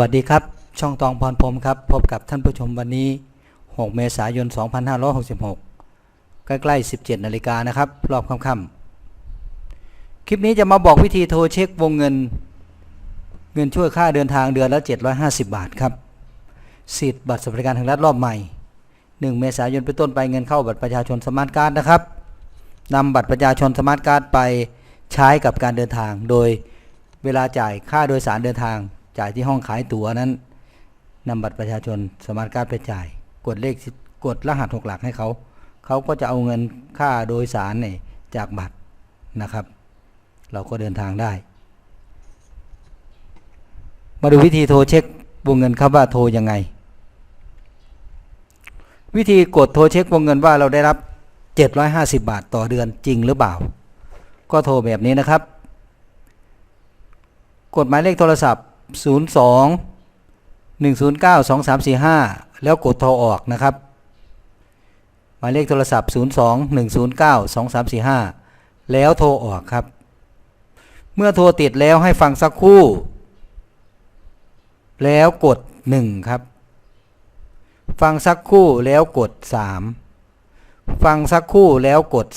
วัสดีครับ ช่องตองพรพรมครับ พบกับท่านผู้ชมวันนี้ 6 เมษายน 2566 ใกล้ๆ 17 นาฬิกานะครับ รอบค่ำๆคลิปนี้จะมาบอกวิธีโทรเช็ควงเงิน เงินช่วยค่าเดินทางเดือนละ 750 บาทครับสิทธิ์บัตรสวัสดิการแห่งรัฐรอบใหม่ 1 เมษายนเป็นต้นไปเงินเข้าบัตรประชาชนสมาร์ทการ์ดนะครับนำบัตรประชาชนสมาร์ทการ์ดไปใช้กับการเดินทาง โดยเวลาจ่ายค่าโดยสารเดินทาง จ่ายที่ห้องขายตั๋วนั้นนำบัตรประชาชนสมาร์ทการ์ดไปจ่าย กดเลขกดรหัสหกหลักให้เขา เขาก็จะเอาเงินค่าโดยสารเนี่ยจากบัตรนะครับ เราก็เดินทางได้ มาดูวิธีโทรเช็ควงเงินครับว่าโทรยังไง วิธีกดโทรเช็ควงเงินว่าเราได้รับ 750 บาทต่อเดือนจริงหรือเปล่า ก็โทรแบบนี้นะครับ กดหมายเลขโทรศัพท์ 02 109 2345 แล้วกดโทรออกนะครับหมายเลขโทรศัพท์ 02 109 2345 แล้วโทรออกครับ เมื่อโทรติดแล้วให้ฟังสักคู่ แล้วกด 1 ครับ ฟังสักคู่แล้วกด 3 ฟังสักคู่แล้วกด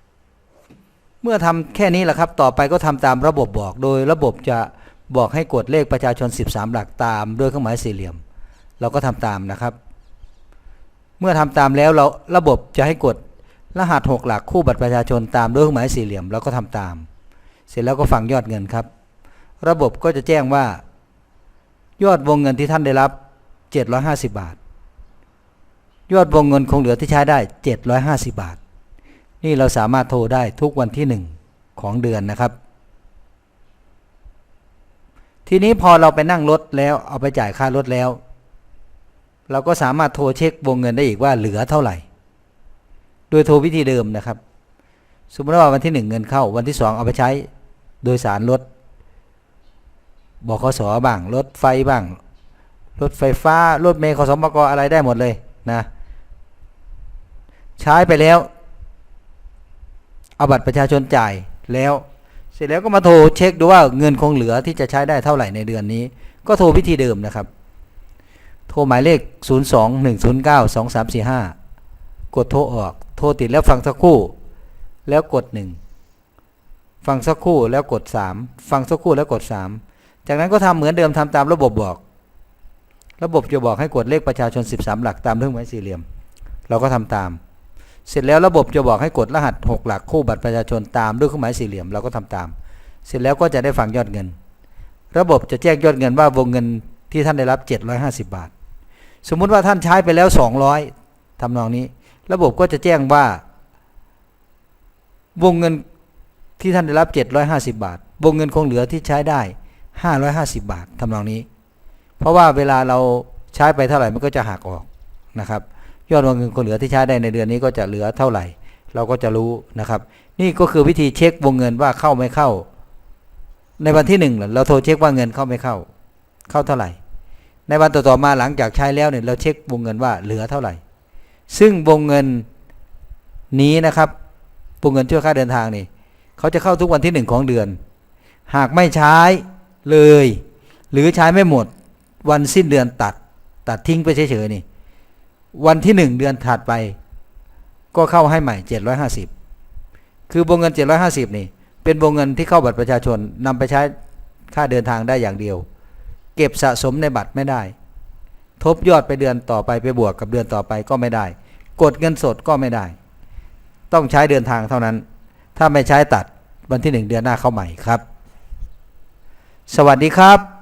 3 เมื่อทำแค่นี้แหละครับ ต่อไปก็ทำตามระบบบอกโดยระบบจะ บอกให้กดเลขประชาชน 13 หลักตามด้วยเครื่องหมายสี่เหลี่ยม เราก็ทำตามนะครับ เมื่อทำตามแล้วเราระบบจะให้กดรหัส 6 หลักคู่บัตรประชาชนตามด้วยเครื่องหมายสี่เหลี่ยมเราก็ทำตาม เสร็จแล้วก็ฟังยอดเงินครับ ระบบก็จะแจ้งว่า ยอดวงเงินที่ท่านได้รับ 750 บาท ยอดวงเงินคงเหลือที่ใช้ได้ 750 บาท นี่เราสามารถโทรได้ทุกวันที่ 1 ของเดือนนะครับ ทีนี้พอเราไปนั่งรถแล้วเอาไปจ่ายค่ารถแล้ว เราก็สามารถโทรเช็ควงเงินได้อีกว่าเหลือเท่าไหร่ โดยโทรวิธีเดิมนะครับ สมมติว่าวันที่1เงินเข้า วันที่2เอาไปใช้โดยสารรถบขสบ้างรถไฟบ้าง รถไฟฟ้ารถเมล์ขสมกอะไรได้หมดเลยนะ ใช้ไปแล้ว เอาบัตรประชาชนจ่ายแล้ว เสร็จแล้วก็มาโทรเช็คดูว่าเงินคงเหลือที่จะใช้ได้เท่าไหร่ในเดือนนี้ ก็โทรวิธีเดิมนะครับ โทรหมายเลข 0 2 1 0 9 2 3 4 5 กดโทรออก โทรติดแล้วฟังสักครู่ แล้วกด 1 ฟังสักครู่แล้วกด 3 ฟังสักครู่แล้วกด 3 จากนั้นก็ทำเหมือนเดิมทำตามระบบบอก ระบบจะบอกให้กดเลขประชาชน 13 หลักตามเครื่องหมายสี่เหลี่ยม เราก็ทำตาม เสร็จแล้วระบบจะบอกให้กดรหัส 6 หลักคู่บัตรประชาชนตามด้วยเครื่องหมายสี่เหลี่ยมเราก็ทำตาม เสร็จแล้วก็จะได้ฟังยอดเงิน ระบบจะแจ้งยอดเงินว่าวงเงินที่ท่านได้รับ 750 บาท สมมุติว่าท่านใช้ไปแล้ว 200ทำนองนี้ ระบบก็จะแจ้งว่า วงเงินที่ท่านได้รับ 750 บาท วงเงินคงเหลือที่ใช้ได้ 550 บาททำนองนี้ เพราะว่าเวลาเราใช้ไปเท่าไหร่มันก็จะหักออก นะครับ ยอดวงเงินคงเหลือที่ใช้ได้ในเดือนนี้ก็จะเหลือเท่าไหร่ เราก็จะรู้นะครับ นี่ก็คือวิธีเช็ควงเงินว่าเข้าไม่เข้า ในวันที่หนึ่งเราโทรเช็คว่าเงินเข้าไม่เข้า เข้าเท่าไหร่ ในวันต่อๆมาหลังจากใช้แล้วเนี่ยเราเช็ควงเงินว่าเหลือเท่าไหร่ ซึ่งวงเงินนี้นะครับวงเงินช่วยค่าเดินทางนี่เขาจะเข้าทุกวันที่หนึ่งของเดือน หากไม่ใช้เลย หรือใช้ไม่หมด วันสิ้นเดือนตัด ตัดทิ้งไปเฉยๆนี่ วันที่หนึ่งเดือนถัดไป ก็เข้าให้ใหม่เจ็ดร้อยห้าสิบคือวงเงินเจ็ดร้อยห้าสิบนี่ เป็นวงเงินที่เข้าบัตรประชาชนนำไปใช้ค่าเดินทางได้อย่างเดียว เก็บสะสมในบัตรไม่ได้ ทบยอดไปเดือนต่อไปไปบวกกับเดือนต่อไปก็ไม่ได้ กดเงินสดก็ไม่ได้ ต้องใช้เดินทางเท่านั้น ถ้าไม่ใช้ตัดวันที่หนึ่งเดือนหน้าเข้าใหม่ครับ สวัสดีครับ